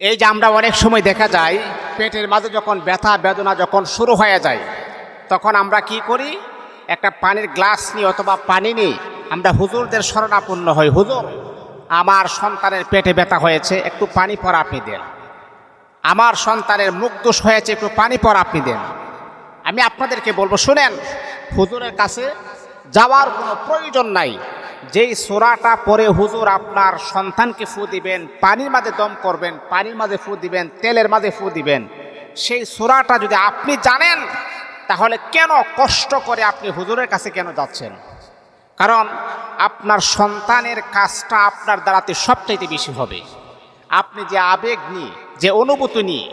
এই যে আমরা অনেক সময় দেখা যায়, পেটের মাঝে যখন ব্যথা, বেদনা যখন শুরু হয়ে যায়, তখন আমরা কি করি? একটা পানির গ্লাস নিই অথবা পানি নিই আমরা হুজুরদের শরণাপন্ন হই। হুজুর, আমার সন্তানের পেটে ব্যথা হয়েছে, একটু পানি পর আপনি দেন। আমার সন্তানের মুখ দোষ হয়েছে, একটু পানি পর আপনি দেন। আমি আপনাদেরকে বলব, শুনেন, হুজুরের কাছে যাওয়ার কোনো প্রয়োজন নাই। যেই সোরাটা পরে হুজুর আপনার সন্তানকে ফু দিবেন, পানির মাঝে দম করবেন, পানির মাঝে ফু দিবেন, তেলের মাঝে ফু দিবেন, সেই সোরাটা যদি আপনি জানেন, তাহলে কেন কষ্ট করে আপনি হুজুরের কাছে কেন যাচ্ছেন? কারণ আপনার সন্তানের কাজটা আপনার দ্বারাতে সবচাইতে বেশি হবে। আপনি যে আবেগ নিয়ে, যে অনুভূতি নিয়ে,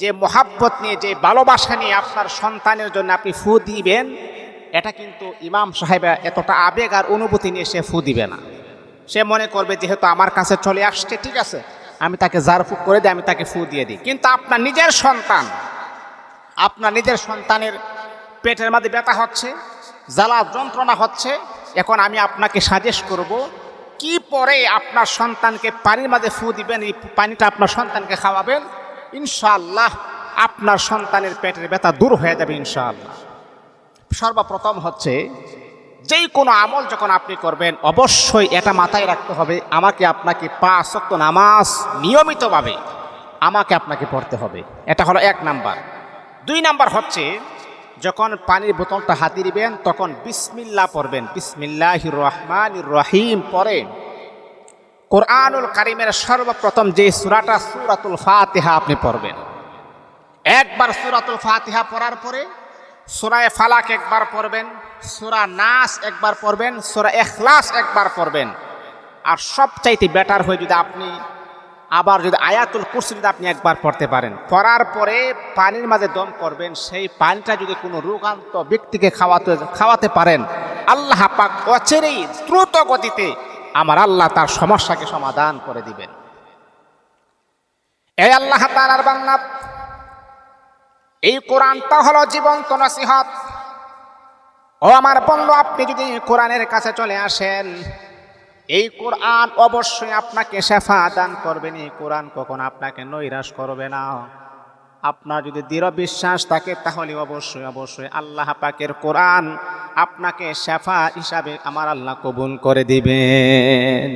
যে মোহাব্বত নিয়ে, যে ভালোবাসা নিয়ে আপনার সন্তানের জন্য আপনি ফু দিবেন এটা কিন্তু ইমাম সাহেব এতটা আবেগ আর অনুভূতি নিয়ে সে ফু দিবে না। সে মনে করবে যেহেতু আমার কাছে চলে আসছে, ঠিক আছে, আমি তাকে জার ফুক করে দিই, আমি তাকে ফু দিয়ে দিই। কিন্তু আপনার নিজের সন্তান, আপনার নিজের সন্তানের পেটের মধ্যে ব্যথা হচ্ছে, জ্বালা যন্ত্রণা হচ্ছে, এখন আমি আপনাকে সাজেস্ট করব, কি পরে আপনার সন্তানকে পানির মাঝে ফু দিবেন, এই পানিটা আপনার সন্তানকে খাওয়াবেন? ইনশাআল্লাহ আপনার সন্তানের পেটের ব্যথা দূর হয়ে যাবে, ইনশাআল্লাহ। সর্বপ্রথম হচ্ছে যেই কোনো আমল যখন আপনি করবেন, অবশ্যই এটা মাথায় রাখতে হবে, আমাকে আপনাকে পাঁচ শক্ত নামাজ নিয়মিতভাবে আমাকে আপনাকে পড়তে হবে। এটা হলো এক নাম্বার। দুই নাম্বার হচ্ছে, যখন পানির বোতলটা হাতে দিবেন, তখন বিসমিল্লা পড়বেন। বিসমিল্লাহ রহমান রহিম পরে কোরআনুল কারিমের সর্বপ্রথম যে সুরাটা, সুরাতুল ফাতিহা আপনি পড়বেন। একবার সুরাতুল ফাতিহা পড়ার পরে সুরায় ফালাক একবার পড়বেন, সোরা নাস একবার পড়বেন, সোরা এখলাস একবার পড়বেন। আর সবচাইতে বেটার হয়ে যদি আপনি আবার যদি আয়াতুল কুরসি যদি আপনি একবার পড়তে পারেন, পড়ার পরে পানির মাঝে দম করবেন, সেই পানিটা যদি কোনো রোগান্ত ব্যক্তিকে খাওয়াতে খাওয়াতে পারেন, আল্লাহ পাক অচেরেই দ্রুত গতিতে আমার আল্লাহ তার সমস্যাকে সমাধান করে দিবেন। এই আল্লাহ তালার বান্না এই কোরআনটা হলো জীবন্ত নসিহত। ও আমার বন্ধু, আপনি যদি কোরআনের কাছে চলে আসেন, এই কোরআন অবশ্যই আপনাকে শেফা দান করবেন এই কোরআন কখন আপনাকে নৈরাশ করবে না। আপনার যদি দৃঢ় বিশ্বাস থাকে, তাহলে অবশ্যই অবশ্যই আল্লাহ পাকের কোরআন আপনাকে শেফা হিসাবে আমার আল্লাহ কবুল করে দিবেন।